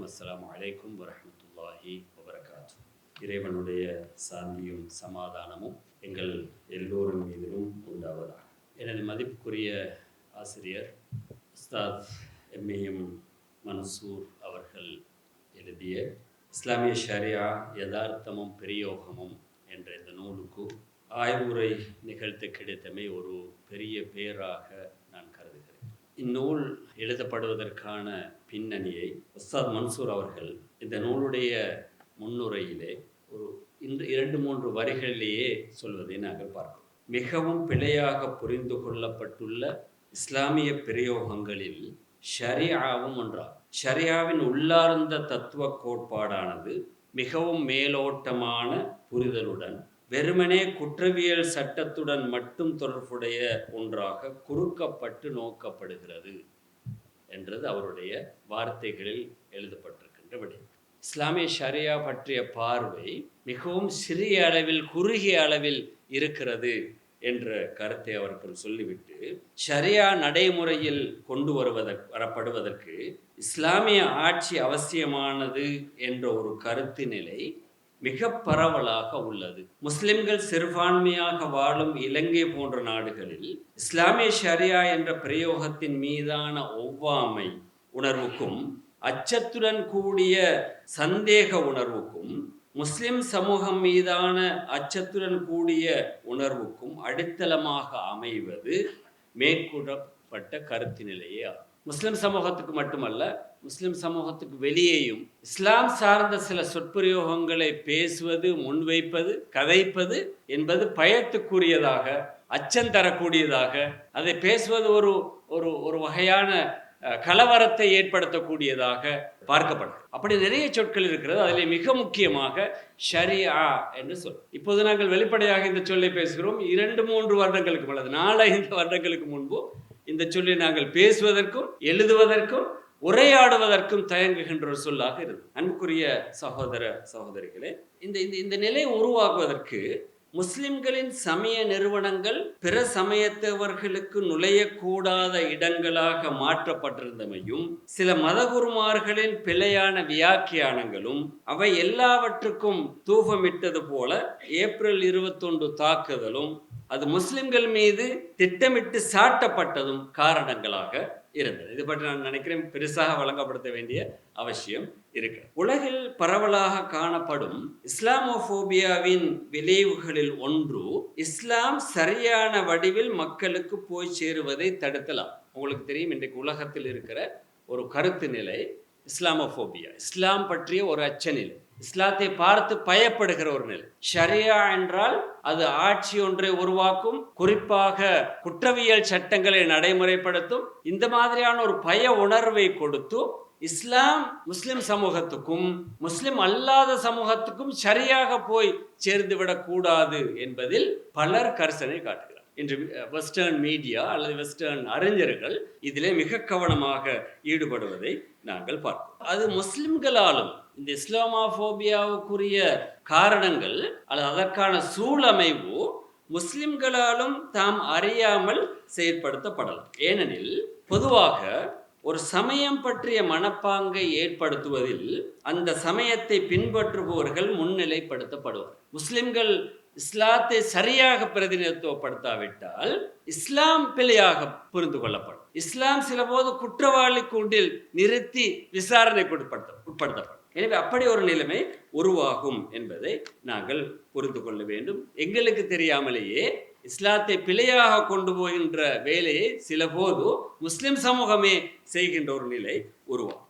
அனைவருக்கும் அஸ்லாம் அலைக்கும் வரமத்துல்லாஹி வபரகாத்து இறைவனுடைய சாந்தியும் சமாதானமும் எங்கள் எல்லோரும் மீதிலும் உண்டாவதாக. எனது மதிப்புக்குரிய ஆசிரியர் உஸ்தாத் எம்ஏஎம் மன்சூர் அவர்கள் எழுதிய இஸ்லாமிய ஷரியா யதார்த்தமும் பிரயோகமும் என்ற இந்த நூலுக்கு ஆய்வுரை நிகழ்த்த கிடைத்தமை ஒரு பெரிய பேராக இந்நூல் எழுதப்படுவதற்கான பின்னணியை உஸ்தாத் மன்சூர் அவர்கள் இந்த நூலுடைய முன்னுரையிலே ஒரு இன்று இரண்டு மூன்று வரிகளிலேயே சொல்வதை நாங்கள் பார்க்கிறோம். மிகவும் பிழையாக புரிந்து கொள்ளப்பட்டுள்ள இஸ்லாமிய பிரயோகங்களில் ஷரியாவும் ஒன்றாகும் ஷரியாவின் உள்ளார்ந்த தத்துவ கோட்பாடானது மிகவும் மேலோட்டமான புரிதலுடன் வெறுமனே குற்றவியல் சட்டத்துடன் மட்டும் தொடர்புடைய ஒன்றாக குறுக்கப்பட்டு நோக்கப்படுகிறது என்றது அவருடைய வார்த்தைகளில் எழுதப்பட்டிருக்கின்ற விடயம் இஸ்லாமிய ஷரியா பற்றிய பார்வை மிகவும் சிறிய அளவில் குறுகிய அளவில் இருக்கிறது என்ற கருத்தை அவர்கள் சொல்லிவிட்டு ஷரியா நடைமுறையில் கொண்டு வருவதற்கு வரப்படுவதற்கு இஸ்லாமிய ஆட்சி அவசியமானது என்ற ஒரு கருத்து நிலை மிக பரவலாக உள்ளது. முஸ்லிம்கள் சிறுபான்மையாக வாழும் இலங்கை போன்ற நாடுகளில் இஸ்லாமிய ஷரியா என்ற பிரயோகத்தின் மீதான ஒவ்வாமை உணர்வுக்கும் அச்சத்துடன் கூடிய சந்தேக உணர்வுக்கும் முஸ்லிம் சமூகம் மீதான அச்சத்துடன் கூடிய உணர்வுக்கும் அடித்தளமாக அமைவது மேற்கூறப்பட்ட கருத்து நிலையே ஆகும். முஸ்லிம் சமூகத்துக்கு மட்டுமல்ல முஸ்லிம் சமூகத்துக்கு வெளியேயும் இஸ்லாம் சார்ந்த சில சொற்பிரயோகங்களை பேசுவது முன்வைப்பது கதைப்பது என்பது பயத்துக்குரியதாக அச்சம் தரக்கூடியதாக அதை பேசுவது ஒரு ஒரு ஒரு வகையான கலவரத்தை ஏற்படுத்தக்கூடியதாக பார்க்கப்படும். அப்படி நிறைய சொற்கள் இருக்கிறது. அதில் மிக முக்கியமாக ஷரியா என்று சொல். இப்போது நாங்கள் வெளிப்படையாக இந்த சொல்லை பேசுகிறோம். இரண்டு மூன்று வருடங்களுக்கு அல்லது ஐந்து வருடங்களுக்கு முன்பு இந்த சொல்லி நாங்கள் பேசுவதற்கும் எழுதுவதற்கும் உரையாடுவதற்கும் தயங்குகின்ற ஒரு சொல்லாக இருந்தது. அன்புக்குரிய சகோதர சகோதரிகளே இந்த இந்த இந்த நிலை உருவாக்குவதற்கு முஸ்லிம்களின் சமய நிறுவனங்கள் பிற சமயத்தவர்களுக்கு நுழையக்கூடாத இடங்களாக மாற்றப்பட்டிருந்தமையும் சில மதகுருமார்களின் பிழையான வியாக்கியானங்களும் அவை எல்லாவற்றுக்கும் தூபமிட்டது போல ஏப்ரல் இருபத்தொன்று தாக்குதலும் அது முஸ்லிம்கள் மீது திட்டமிட்டு சாட்டப்பட்டதும் காரணங்களாக இருந்தது. இது பற்றி நான் நினைக்கிறேன் பெருசாக வழங்கப்படுத்த வேண்டிய அவசியம் இருக்கு. உலகில் பரவலாக காணப்படும் இஸ்லாமோபோபியாவின் விளைவுகளில் ஒன்று இஸ்லாம் சரியான வடிவில் மக்களுக்கு போய் சேருவதை தடுக்கலாம். உங்களுக்கு தெரியும் இன்றைக்கு உலகத்தில் இருக்கிற ஒரு கருத்து நிலை இஸ்லாமோபோபியா. இஸ்லாம் பற்றிய ஒரு அச்சநிலை இஸ்லாத்தை பார்த்து பயப்படுகிற ஒரு நிலை. ஷரியா என்றால் அது ஆட்சி ஒன்றை உருவாக்கும் குறிப்பாக குற்றவியல் சட்டங்களை நடைமுறைப்படுத்தும் இந்த மாதிரியான ஒரு பய உணர்வை கொடுத்து இஸ்லாம் முஸ்லிம் சமூகத்துக்கும் முஸ்லிம் அல்லாத சமூகத்துக்கும் சரியாக போய் சேர்ந்து விடக்கூடாது என்பதில் பலர் கரிசனை காட்டுகிறார் இன்று வெஸ்டர்ன் மீடியா அல்லது வெஸ்டர்ன் அறிஞர்கள் இதிலே மிக கவனமாக ஈடுபடுவதை நாங்கள் பார்க்கிறோம். அது முஸ்லிம்களாலும் இந்த இஸ்லாமாபோபியாவுக்குரிய காரணங்கள் அல்லது அதற்கான சூழமைவு முஸ்லிம்களாலும் தாம் அறியாமல் செயற்படுத்தப்படலாம். ஏனெனில் பொதுவாக ஒரு சமயம் பற்றிய மனப்பாங்கை ஏற்படுத்துவதில் அந்த சமயத்தை பின்பற்றுபவர்கள் முன்னிலைப்படுத்தப்படுவார் முஸ்லிம்கள் இஸ்லாத்தை சரியாக பிரதிநிதித்துவப்படுத்தாவிட்டால் இஸ்லாம் பிழையாக புரிந்து கொள்ளப்படும். இஸ்லாம் சில போது குற்றவாளி கூண்டில் நிறுத்தி விசாரணைக்கு உட்படுத்த உட்படுத்தப்படும். எனவே அப்படி ஒரு நிலைமை உருவாகும் என்பதை நாங்கள் புரிந்து கொள்ள வேண்டும். எங்களுக்கு தெரியாமலேயே இஸ்லாத்தை பிழையாக கொண்டு போகின்ற வேலையை சில போது முஸ்லிம் சமூகமே செய்கின்ற ஒரு நிலை உருவாகும்.